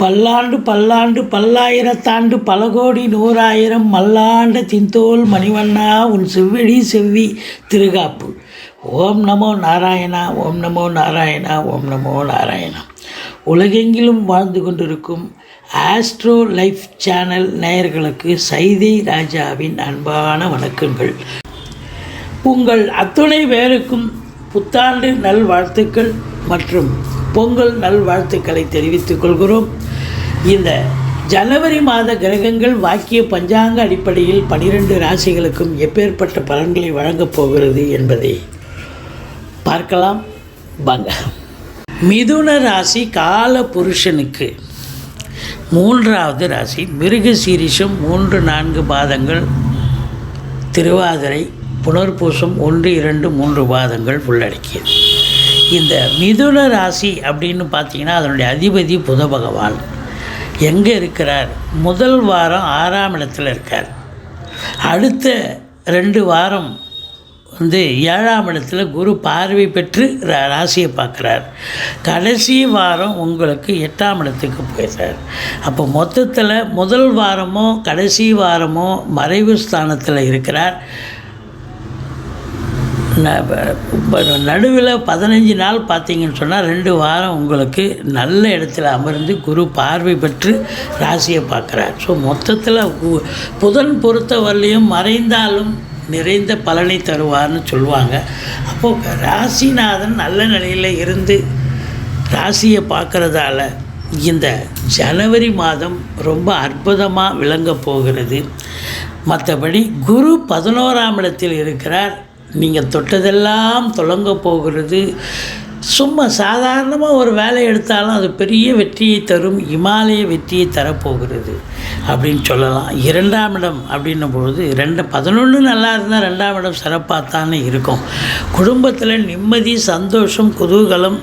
பல்லாண்டு பல்லாண்டு பல்லாயிரத்தாண்டு பல கோடி நூறாயிரம் மல்லாண்ட தின்தோல் மணிவண்ணா உன் செவ்விழி செவ்வி திருகாப்பு. ஓம் நமோ நாராயணா ஓம் நமோ நாராயணா ஓம் நமோ நாராயணா. உலகெங்கிலும் வாழ்ந்து கொண்டிருக்கும் ஆஸ்ட்ரோ லைஃப் சேனல் நேயர்களுக்கு சைதை ராஜாவின் அன்பான வணக்கங்கள். உங்கள் அத்துணை பேருக்கும் புத்தாண்டு நல்வாழ்த்துக்கள் மற்றும் பொங்கல் நல்வாழ்த்துக்களை தெரிவித்துக் கொள்கிறோம். இந்த ஜனவரி மாத கிரகங்கள் வாக்கிய பஞ்சாங்க அடிப்படையில் பனிரெண்டு ராசிகளுக்கும் எப்பேற்பட்ட பலன்களை வழங்கப் போகிறது என்பதை பார்க்கலாம். வாங்க. மிதுன ராசி கால புருஷனுக்கு மூன்றாவது ராசி மிருக சீரிஷம் மூன்று நான்கு பாதங்கள் திருவாதிரை புனர்பூசம் ஒன்று இரண்டு மூன்று பாதங்கள் உள்ளடக்கியது. இந்த மிதுன ராசி அப்படின்னு பார்த்தீங்கன்னா அதனுடைய அதிபதி புத பகவான். எங்கே இருக்கிறார்? முதல் வாரம் ஆறாம் இடத்துல இருக்கார். அடுத்த ரெண்டு வாரம் வந்து ஏழாம் இடத்துல குரு பார்வை பெற்று ரா- ராசியை பார்க்குறார். கடைசி வாரம் உங்களுக்கு எட்டாம் இடத்துக்கு போயிடுறார். அப்போ மொத்தத்தில் முதல் வாரமோ கடைசி வாரமோ மறைவு ஸ்தானத்தில் இருக்கிறார். நடுவில் பதினஞ்சு நாள் பார்த்தீங்கன்னு சொன்னால் ரெண்டு வாரம் உங்களுக்கு நல்ல இடத்துல அமர்ந்து குரு பார்வை பெற்று ராசியை பார்க்குறார். ஸோ மொத்தத்தில் புதன் பொறுத்தவரையிலையும் மறைந்தாலும் நிறைந்த பலனை தருவார்னு சொல்லுவாங்க. அப்போது ராசிநாதன் நல்ல நிலையில் இருந்து ராசியை பார்க்குறதால இந்த ஜனவரி மாதம் ரொம்ப அற்புதமாக விளங்க போகிறது. மற்றபடி குரு பதினோராம் இடத்தில் இருக்கிறார். நீங்கள் தொட்டதெல்லாம் தொடங்க போகிறது. சும்மா சாதாரணமாக ஒரு வேலை எடுத்தாலும் அது பெரிய வெற்றியை தரும் இமாலய வெற்றியை தரப்போகிறது அப்படின்னு சொல்லலாம். இரண்டாம் இடம் அப்படின்னும் பொழுது ரெண்டு பதினொன்று நல்லா இருந்தால் ரெண்டாம் இடம் சிறப்பாக தானே இருக்கும். குடும்பத்தில் நிம்மதி சந்தோஷம் குதூகலம்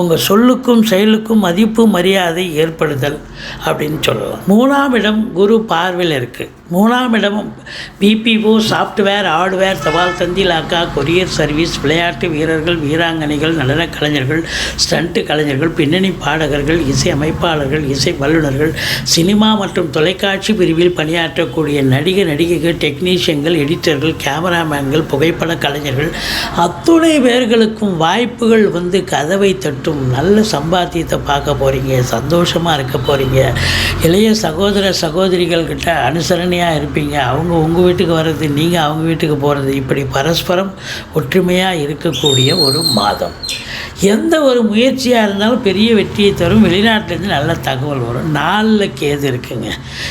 உங்கள் சொல்லுக்கும் செயலுக்கும் மதிப்பு மரியாதை ஏற்படுதல் அப்படின்னு சொல்லலாம். மூணாம் இடம் குரு பார்வையில் இருக்குது மூணாம் இடமும் பிபிஓ சாஃப்ட்வேர் ஹார்ட்வேர் தபால் தந்தி லாக்கா கொரியர் சர்வீஸ் விளையாட்டு வீரர்கள் வீராங்கனைகள் நடன கலைஞர்கள் ஸ்டண்ட் கலைஞர்கள் பின்னணி பாடகர்கள் இசை அமைப்பாளர்கள் இசை வல்லுநர்கள் சினிமா மற்றும் தொலைக்காட்சி பிரிவில் பணியாற்றக்கூடிய நடிகர் நடிகைகள் டெக்னீஷியன்கள் எடிட்டர்கள் கேமராமேன்கள் புகைப்பட கலைஞர்கள் அத்துணை பேர்களுக்கும் வாய்ப்புகள் வந்து கதவை தட்டும் நல்ல சம்பாத்தியத்தை பார்க்க போகிறீங்க சந்தோஷமாக இருக்க போகிறீங்க இளைய சகோதர சகோதரிகள் அனுசரணையாக ஒற்றுமையாக இருப்பீங்க. அவங்க உங்கள் வீட்டுக்கு வர்றது நீங்கள் அவங்க வீட்டுக்கு போகிறது இப்படி பரஸ்பரம் ஒற்றுமையாக இருக்கக்கூடிய ஒரு மாதம். எந்த ஒரு முயற்சியாக இருந்தாலும் பெரிய வெற்றியை தரும். வெளிநாட்டிலேருந்து நல்ல தகவல் வரும். நாலில் கேது இருக்குங்க.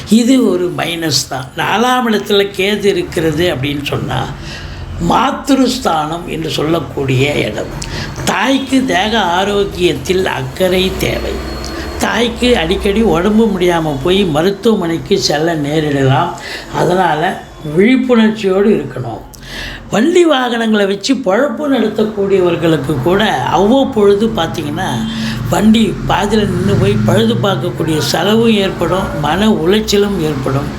இது ஒரு மைனஸ் தான். நாலாம் இடத்துல கேது இருக்கிறது அப்படின்னு சொன்னால் மாத்திருஸ்தானம் என்று சொல்லக்கூடிய இடம். தாய்க்கு தேக ஆரோக்கியத்தில் அக்கறை தேவை. தாய்க்கு அடிக்கடி உடம்பு முடியாமல் போய் மருத்துவமனைக்கு செல்ல நேரிடலாம். அதனால் விழிப்புணர்ச்சியோடு இருக்கணும். வண்டி வாகனங்களை வச்சு பழப்பு நடத்தக்கூடியவர்களுக்கு கூட அவ்வப்பொழுது பார்த்திங்கன்னா வண்டி பாதியில் நின்று போய் பழுது பார்க்கக்கூடிய செலவும் ஏற்படும் மன உளைச்சலும் ஏற்படும்.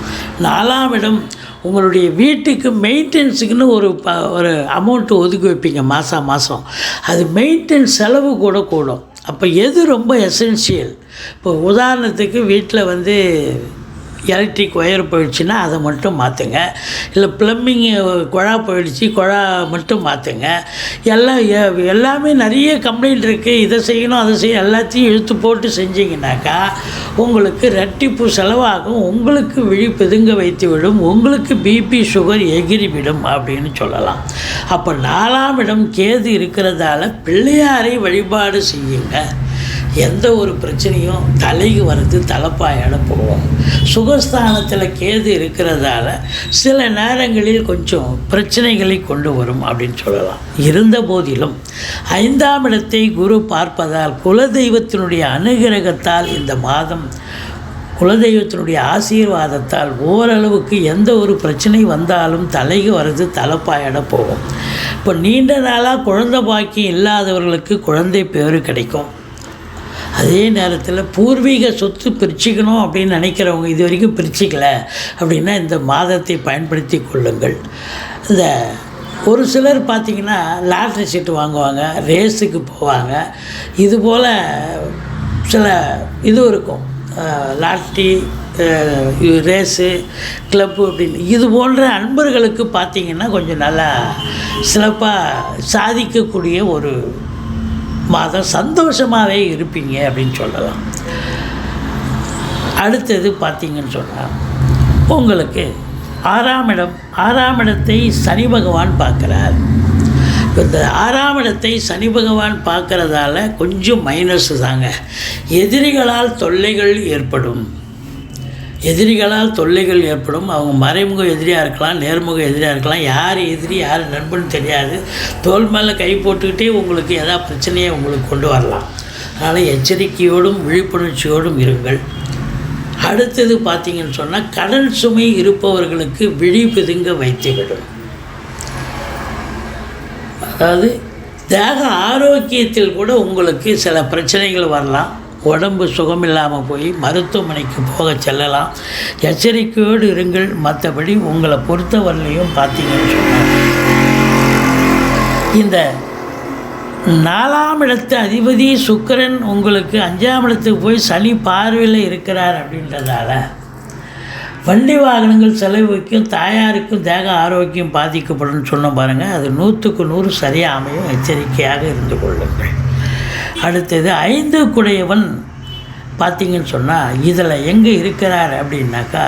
நாலாம் இடம் உங்களுடைய வீட்டுக்கு மெயின்டெனன்ஸுக்குன்னு ஒரு ப ஒரு அமௌண்ட்டு ஒதுக்கி வைப்பீங்க மாதம் மாதம் அது மெயின்டெனன்ஸ் செலவு கூட கூடும். அப்போ எது ரொம்ப எசென்ஷியல் இப்போ உதாரணத்துக்கு வீட்டில் வந்து எலக்ட்ரிக் ஒயர் போயிடுச்சுன்னா அதை மட்டும் மாற்றுங்க இல்லை ப்ளம்பிங் குழா போயிடுச்சு குழா மட்டும் மாற்றுங்க எல்லாம் எ- எல்லாமே நிறைய கம்ப்ளைண்ட் இருக்குது இதை செய்யணும் அதை செய்ய எல்லாத்தையும் இழுத்து போட்டு செஞ்சீங்கன்னாக்கா உங்களுக்கு ரெட்டிப்பு செலவாகும். உங்களுக்கு விழி பிதுங்க வைத்து விடும். உங்களுக்கு பிபி சுகர் எகிரிவிடும் அப்படின்னு சொல்லலாம். அப்போ நாலாம் இடம் கேது இருக்கிறதால பிள்ளையாரை வழிபாடு செய்யுங்க. எந்த ஒரு பிரச்சனையும் தலைக்கு வர்றது தலைப்பாயோட போகும் சுகஸ்தானத்தில் கேது இருக்கிறதால சில நேரங்களில் கொஞ்சம் பிரச்சனைகளை கொண்டு வரும் அப்படின்னு சொல்லலாம். இருந்த போதிலும் ஐந்தாம் இடத்தை குரு பார்ப்பதால் குலதெய்வத்தினுடைய அனுகிரகத்தால் இந்த மாதம் குலதெய்வத்தினுடைய ஆசீர்வாதத்தால் ஓரளவுக்கு எந்த ஒரு பிரச்சனை வந்தாலும் தலைக்கு வர்றது தலைப்பாயிட போகும் இப்போ நீண்ட நாளாக குழந்தை பாக்கியம் இல்லாதவர்களுக்கு குழந்தை பேறு கிடைக்கும். அதே நேரத்தில் பூர்வீக சொத்து பிரிச்சுக்கணும் அப்படின்னு நினைக்கிறவங்க இது வரைக்கும் பிரிச்சுக்கலை. அப்படின்னா இந்த மாதத்தை பயன்படுத்தி கொள்ளுங்கள். இந்த ஒரு சிலர் பார்த்திங்கன்னா லாட்ரி சீட்டு வாங்குவாங்க ரேஸுக்கு போவாங்க. இது போல் சில இது இருக்கும். லாட்ரி ரேஸு கிளப்பு அப்படின்னு. இது போன்ற அன்பர்களுக்கு பார்த்திங்கன்னா கொஞ்சம் நல்லா சிறப்பாக சாதிக்கக்கூடிய ஒரு மாதம் சந்தோஷமாகவே இருப்பீங்க அப்படின்னு சொல்லலாம். அடுத்தது பார்த்தீங்கன்னு சொன்னால் உங்களுக்கு ஆறாம் இடம் ஆறாம் இடத்தை சனி பகவான் பார்க்குறார். இந்த ஆறாம் இடத்தை சனி பகவான் பார்க்குறதால கொஞ்சம் மைனஸ் தாங்க. எதிரிகளால் தொல்லைகள் ஏற்படும். எதிரிகளால் தொல்லைகள் ஏற்படும். அவங்க மறைமுக எதிரியாக இருக்கலாம் நேர்முக எதிரியாக இருக்கலாம். யார் எதிரி யார் நண்பன் தெரியாது. தோல் மேலே கை போட்டுக்கிட்டே உங்களுக்கு எதாவது பிரச்சனையை உங்களுக்கு கொண்டு வரலாம். அதனால் எச்சரிக்கையோடும் விழிப்புணர்ச்சியோடும் இருங்கள். அடுத்தது பார்த்தீங்கன்னு சொன்னால் கடன் சுமை இருப்பவர்களுக்கு விழி பிதுங்க வைத்துவிடும். அதாவது தேக ஆரோக்கியத்தில் கூட உங்களுக்கு சில பிரச்சனைகள் வரலாம். உடம்பு சுகமில்லாமல் போய் மருத்துவமனைக்கு போக செல்லலாம். எச்சரிக்கையோடு இருங்கள். மற்றபடி உங்களை பொறுத்தவரையிலையும் பார்த்தீங்கன்னு சொன்னார். இந்த நாலாம் இடத்து அதிபதி சுக்கிரன் உங்களுக்கு அஞ்சாம் இடத்துக்கு போய் சனி பார்வையில் இருக்கிறார் அப்படின்றதால வண்டி வாகனங்கள் செலவுக்கும் தாயாருக்கும் தேக ஆரோக்கியம் பாதிக்கப்படும் சொன்ன பாருங்கள் அது நூற்றுக்கு நூறு சரியாக அமையும். எச்சரிக்கையாக இருந்து கொள்ளுங்கள். அடுத்தது ஐந்து குடையவன். பார்த்தீங்கன்னு சொன்னால் இதில் எங்கே இருக்கிறார் அப்படின்னாக்கா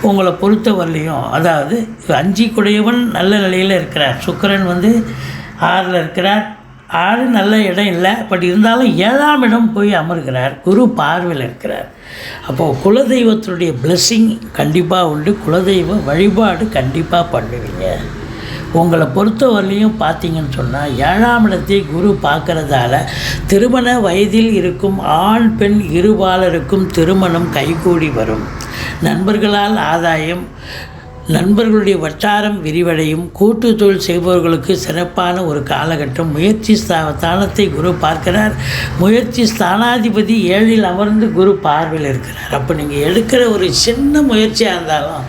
உங்களை பொறுத்தவரையிலையும் அதாவது அஞ்சு குடையவன் நல்ல நிலையில் இருக்கிறார். சுக்கிரன் வந்து ஆறில் இருக்கிறார். ஆறு நல்ல இடம் இல்லை. பட் இருந்தாலும் ஏழாம் இடம் போய் அமர்கிறார். குரு பார்வையில் இருக்கிறார். அப்போது குலதெய்வத்தினுடைய blessing கண்டிப்பாக உண்டு. குலதெய்வ வழிபாடு கண்டிப்பாக பண்ணுவீங்க. உங்களை பொறுத்தவரையிலையும் பார்த்தீங்கன்னு சொன்னால் ஏழாம் இடத்தை குரு பார்க்கறதால திருமண வயதில் இருக்கும் ஆண் பெண் இருபாலருக்கும் திருமணம் கைகூடி வரும். நண்பர்களால் ஆதாயம் நண்பர்களுடைய வட்டாரம் விரிவடையும். கூட்டு தொழில் செய்பவர்களுக்கு சிறப்பான ஒரு காலகட்டம். முயற்சி ஸ்தா ஸ்தானத்தை குரு பார்க்கிறார். முயற்சி ஸ்தானாதிபதி ஏழில் அமர்ந்து குரு பார்வையில் இருக்கிறார். அப்போ நீங்கள் எடுக்கிற ஒரு சின்ன முயற்சியாக இருந்தாலும்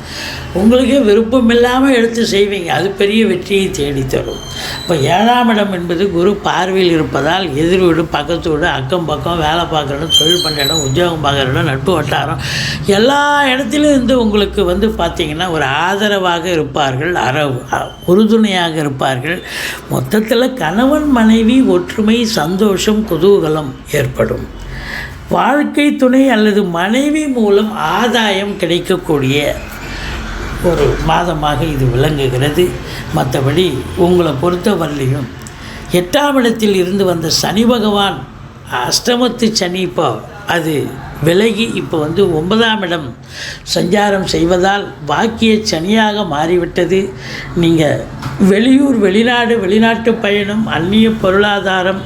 உங்களுக்கே விருப்பம் இல்லாமல் எடுத்து செய்வீங்க. அது பெரிய வெற்றியை தேடித்தரும். இப்போ ஏழாம் இடம் என்பது குரு பார்வையில் இருப்பதால் எதிர் வீடு பக்கத்து வீடு அக்கம் பக்கம் வேலை பார்க்குற இடம் தொழில் பண்ணுற இடம் உத்தியோகம் பார்க்குற இடம் நட்பு வட்டாரம். எல்லா இடத்துலையும் இருந்து உங்களுக்கு வந்து பார்த்திங்கன்னா ஒரு ஆதரவாக இருப்பார்கள் அற உறுதுணையாக இருப்பார்கள். மொத்தத்தில் கணவன் மனைவி ஒற்றுமை சந்தோஷம் குதூகலம் ஏற்படும். வாழ்க்கை துணை அல்லது மனைவி மூலம் ஆதாயம் கிடைக்கக்கூடிய ஒரு மாதமாக இது விளங்குகிறது. மற்றபடி உங்களை பொறுத்தவரையிலையும் எட்டாம் இடத்தில் இருந்து வந்த சனி பகவான் அஷ்டமத்து சனி இப்போ அது விலகி இப்போ வந்து ஒன்பதாம் இடம். சஞ்சாரம் செய்வதால் பாக்கிய சனியாக மாறிவிட்டது. நீங்கள் வெளியூர் வெளிநாடு வெளிநாட்டு பயணம் அந்நிய பொருளாதாரம்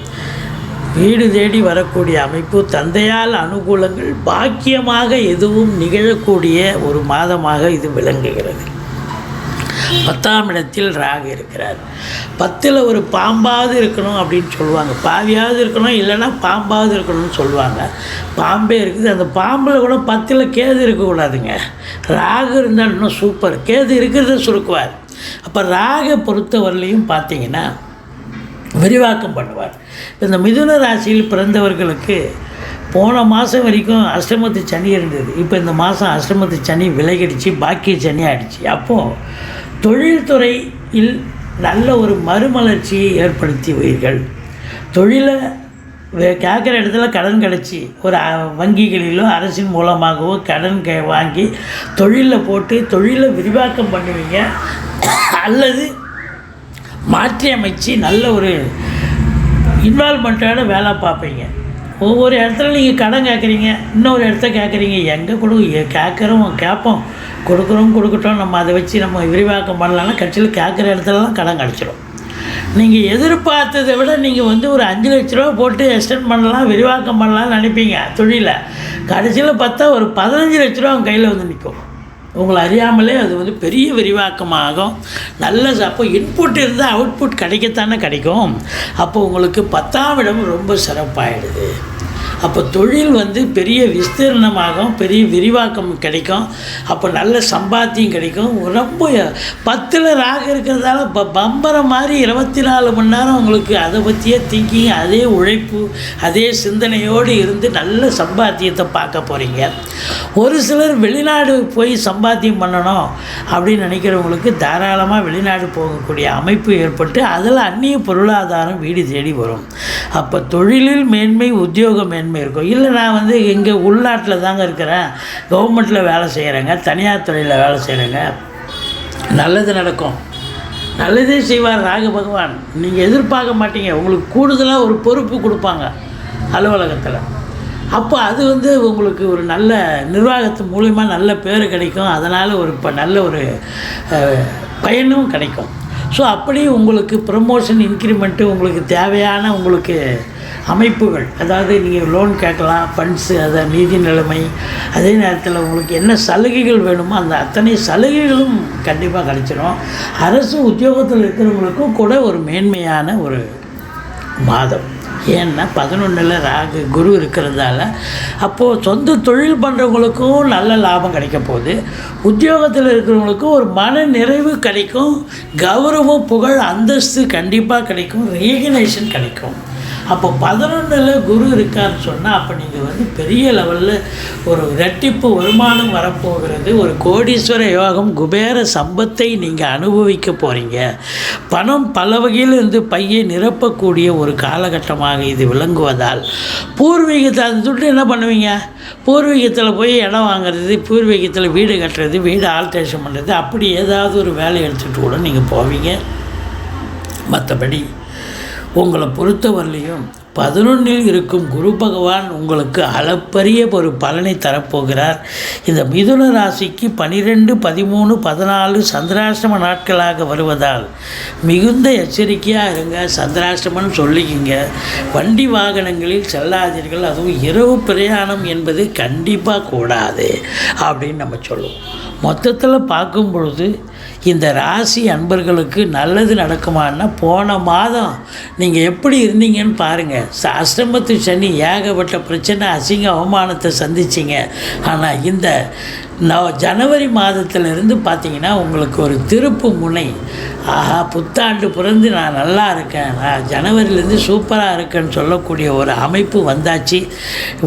வீடு தேடி வரக்கூடிய அமைப்பு தந்தையால் அனுகூலங்கள் பாக்கியமாக எதுவும் நிகழக்கூடிய ஒரு மாதமாக இது விளங்குகிறது. பத்தாம் இடத்தில் ராகு இருக்கிறார். பத்தில் ஒரு பாம்பாவது இருக்கணும் அப்படின்னு சொல்லுவாங்க. பாவியாவது இருக்கணும் இல்லைன்னா பாம்பாவது இருக்கணும்னு சொல்லுவாங்க. பாம்பே இருக்குது. அந்த பாம்பில் கூட பத்தில் கேது இருக்கக்கூடாதுங்க. ராகு இருந்தால் இன்னும் சூப்பர். கேது இருக்கிறத சுருக்குவார். அப்போ ராகை பொறுத்தவரையிலையும் பார்த்தீங்கன்னா விரிவாக்கம் பண்ணுவார். இந்த மிதுன ராசியில் பிறந்தவர்களுக்கு போன மாதம் வரைக்கும் அஷ்டமத்து சனி இருந்தது. இப்போ இந்த மாதம் அஷ்டமத்து சனி விலகிடுச்சு பாக்கிய சனி ஆயிடுச்சு. அப்போது தொழில்துறையில் நல்ல ஒரு மறுமலர்ச்சியை ஏற்படுத்துவீர்கள். தொழிலை கேட்குற இடத்துல கடன் கிடச்சி ஒரு வங்கிகளிலோ அரசின் மூலமாகவோ கடன் க வாங்கி தொழிலில் போட்டு தொழிலை விரிவாக்கம் பண்ணுவீங்க. அல்லது மாற்றி அமைச்சு நல்ல ஒரு இன்வால்மெண்ட்டோட வேலை பார்ப்பீங்க. ஒவ்வொரு இடத்துல நீங்கள் கடன் கேட்குறீங்க இன்னொரு இடத்த கேட்குறீங்க. எங்கே கொடு கேட்குறோம் கேட்போம். கொடுக்குறோம் கொடுக்கட்டும். நம்ம அதை வச்சு நம்ம விரிவாக்கம் பண்ணலாம்னா கட்சியில் கேட்குற இடத்துலலாம் கடன் கிடச்சிடும் நீங்கள் எதிர்பார்த்ததை விட நீங்கள் வந்து ஒரு அஞ்சு லட்ச ரூபா போட்டு எக்ஸ்டெண்ட் பண்ணலாம் விரிவாக்கம் பண்ணலாம்னு நினைப்பீங்க. தொழிலை. கடைசியில் பார்த்தா ஒரு பதினஞ்சு லட்ச ரூபா அவங்க கையில் வந்து நிற்கும் உங்களை அறியாமலே அது வந்து பெரிய விரிவாக்கமாகும். நல்ல அப்போ இன்புட் இருந்தால் அவுட்புட் கிடைக்கத்தானே கிடைக்கும். அப்போ உங்களுக்கு பத்தாம் இடம் ரொம்ப சிறப்பாகிடுது அப்போ தொழில் வந்து பெரிய விஸ்தீர்ணமாகும் பெரிய விரிவாக்கம் கிடைக்கும். அப்போ நல்ல சம்பாத்தியம் கிடைக்கும். ரொம்ப பத்தில் ராக இருக்கிறதால ப பம்பரம் மாதிரி இருபத்தி நாலு மணி நேரம் உங்களுக்கு அதை பற்றியே திங்கிங் அதே உழைப்பு அதே சிந்தனையோடு இருந்து நல்ல சம்பாத்தியத்தை பார்க்க போகிறீங்க ஒரு சிலர் வெளிநாடு போய் சம்பாத்தியம் பண்ணணும் அப்படின்னு நினைக்கிறவங்களுக்கு தாராளமாக வெளிநாடு போகக்கூடிய அமைப்பு ஏற்பட்டு அதில் அந்நிய பொருளாதாரம் வீடு தேடி வரும். அப்போ தொழிலில் மேன்மை உத்தியோக மேன்மை இருக்கும். இல்லை நான் வந்து இங்கே உள்நாட்டில் தாங்க இருக்கிறேன். கவர்மெண்ட்டில் வேலை செய்கிறேங்க தனியார் துறையில் வேலை செய்கிறேங்க நல்லது நடக்கும். நல்லதே செய்வார் ராக பகவான். நீங்கள் எதிர்பார்க்க மாட்டீங்க. உங்களுக்கு கூடுதலாக ஒரு பொறுப்பு கொடுப்பாங்க அலுவலகத்தில். அப்போ அது வந்து உங்களுக்கு ஒரு நல்ல நிர்வாகத்து மூலிமா நல்ல பேர் கிடைக்கும். அதனால் ஒரு இப்போ நல்ல ஒரு பயனும் கிடைக்கும். ஸோ அப்படி உங்களுக்கு ப்ரமோஷன் இன்க்ரிமெண்ட்டு உங்களுக்கு தேவையான உங்களுக்கு அமைப்புகள் அதாவது நீங்கள் லோன் கேட்கலாம் ஃபண்ட்ஸு அதை நிதி நிலைமை அதே நேரத்தில் உங்களுக்கு என்ன சலுகைகள் வேணுமோ அந்த அத்தனை சலுகைகளும் கண்டிப்பாக கிடைச்சிரும். அரசு உத்தியோகத்தில் இருக்கிறவங்களுக்கும் கூட ஒரு மேன்மையான ஒரு மாதம். ஏன்னா பதினொன்றில் ராகு குரு இருக்கிறதால அப்போது சொந்த தொழில் பண்ணுறவங்களுக்கும் நல்ல லாபம் கிடைக்க போகுது. உத்தியோகத்தில் இருக்கிறவங்களுக்கும் ஒரு மன நிறைவு கிடைக்கும். கௌரவம் புகழ் அந்தஸ்து கண்டிப்பாக கிடைக்கும். ரீகனேஷன் கிடைக்கும். அப்போ பதினொன்றில் குரு இருக்கான்னு சொன்னால் அப்போ நீங்கள் வந்து பெரிய லெவலில் ஒரு ரெட்டிப்பு வருமானம் வரப்போகிறது ஒரு கோடீஸ்வர யோகம் குபேர சம்பத்தை நீங்கள் அனுபவிக்க போகிறீங்க பணம் பல வகையில் இருந்து பையை நிரப்பக்கூடிய ஒரு காலகட்டமாக இது விளங்குவதால் பூர்வீகத்தை அது சொல்லிட்டு என்ன பண்ணுவீங்க? பூர்வீகத்தில் போய் இடம் வாங்குறது பூர்வீகத்தில் வீடு கட்டுறது வீடு ஆல்ட்ரேஷன் பண்ணுறது அப்படி ஏதாவது ஒரு வேலை எடுத்துகிட்டு கூட நீங்கள் போவீங்க. மற்றபடி உங்களை பொறுத்தவரையிலையும் பதினொன்றில் இருக்கும் குரு பகவான் உங்களுக்கு அளப்பரிய ஒரு பலனை தரப்போகிறார். இந்த மிதுன ராசிக்கு பனிரெண்டு பதிமூணு பதினாலு சந்திராஷ்டம நாட்களாக வருவதால் மிகுந்த எச்சரிக்கையாக இருங்க. சந்திராஷ்டமன்னு சொல்லிக்கிங்க. வண்டி வாகனங்களில் செல்லாதீர்கள். அதுவும் இரவு பிரயாணம் என்பது கண்டிப்பாக கூடாது அப்படின்னு நம்ம சொல்லுவோம். மொத்தத்தில் பார்க்கும் பொழுது இந்த ராசி அன்பர்களுக்கு நல்லது நடக்குமான்னா போன மாதம் நீங்கள் எப்படி இருந்தீங்கன்னு பாருங்கள் அஷ்டமத்து சனி ஏகப்பட்ட பிரச்சனை அசிங்க அவமானத்தை சந்திச்சிங்க. ஆனால் இந்த நவ ஜனவரி மாதத்திலிருந்து பார்த்தீங்கன்னா உங்களுக்கு ஒரு திருப்பு முனை. ஆஹா புத்தாண்டு பிறந்து நான் நல்லா இருக்கேன். நான் ஜனவரிலேருந்து சூப்பராக இருக்கேன்னு சொல்லக்கூடிய ஒரு அமைப்பு வந்தாச்சு.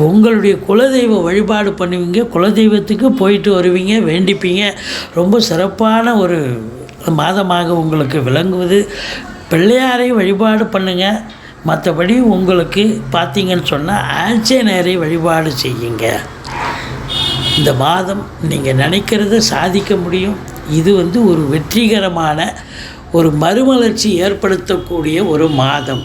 உங்களுடைய குலதெய்வ வழிபாடு பண்ணுவீங்க குலதெய்வத்துக்கு போயிட்டு வருவீங்க வேண்டிப்பீங்க. ரொம்ப சிறப்பான ஒரு மாதமாக உங்களுக்கு விளங்குவது. பிள்ளையாரை வழிபாடு பண்ணுங்கள் மற்றபடி உங்களுக்கு பார்த்தீங்கன்னு சொன்னால் ஆஞ்சநேயரை வழிபாடு செய்யுங்க. இந்த மாதம் நீங்கள் நினைக்கிறத சாதிக்க முடியும். இது வந்து ஒரு வெற்றிகரமான ஒரு மறுமலர்ச்சி ஏற்படுத்தக்கூடிய ஒரு மாதம்.